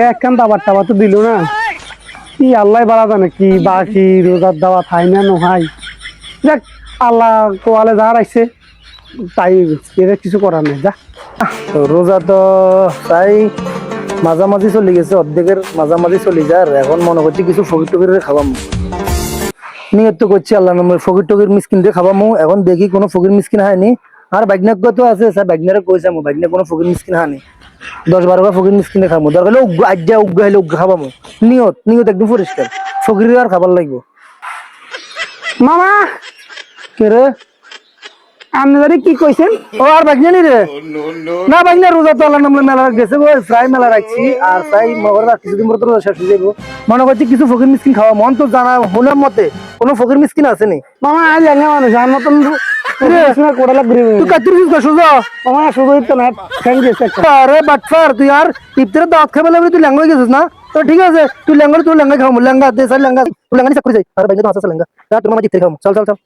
একখান দাবার টাবার তো দিল না? কি আল্লাহ বাড়া জানে কি বাকি রোজার দাওয়া খাই না নোহাই দেখ আল্লাহ কোয়ালে যা রাখছে তাই এর কিছু করার নেই, যা। রোজা তো তাই মাঝামাঝি চলে গেছে, অর্ধেকের মাঝামাঝি চলে যায় আর এখন মনে করছি কিছু ফকির টকির খাবামু নিয়ত তো করছি আল্লাহ নম্বর ফকির টকির মিসকিন দিয়ে খাবামু এখন দেখি কোনো ফকির মিসকিন হয়নি। আর বাইকনাক্য তো আছে, স্যার বাইকনারে কইছে আমু বাইকনে কোনো ফকির মিসকিন হানি দশ বারো বার ফকির মিসকিনে খাব দরকার হলে উগ্র আজ্ঞা উগ্র হলে উগ্র খাবামু। নিয়ত নিয়ত একদম পরিষ্কার। ফকিরের আর খাবার লাগবো। মামা! কে রে? আপনাদের কি কইছেন? ও আর বাইক জানি রে? না বাইক না রোজা তো আল্লাহ নামলে মেলা গেছে গো প্রায় মেলা রাখছি আর প্রায় মগর আর কিছুদিন পর তো রোজা শেষ হয়ে যাব মনে করছি কিছু ফকির মিসকিন খাওয়া মন তো জানা হলার মতে কোনো ফকির মিসকিন আসেনি মামা আজ জানে মানুষ আমার মতন কোটা লাগবে তুই কাতির ইউজ কর সুজা। মামা শুধু তো না থ্যাংক ইউ আরে বাটফার তুই আর ইফতারে দাঁত খাবে লাগবে তুই ল্যাঙ্গা গেছিস না? তো ঠিক আছে তুই ল্যাঙ্গা তুই ল্যাঙ্গা খাও ল্যাঙ্গা দে স্যার ল্যাঙ্গা তুই ল্যাঙ্গা চাকরি যাই। আর বাইকে তো আছে ল্যাঙ্গা তোমার মাঝে খাও চল চল চল।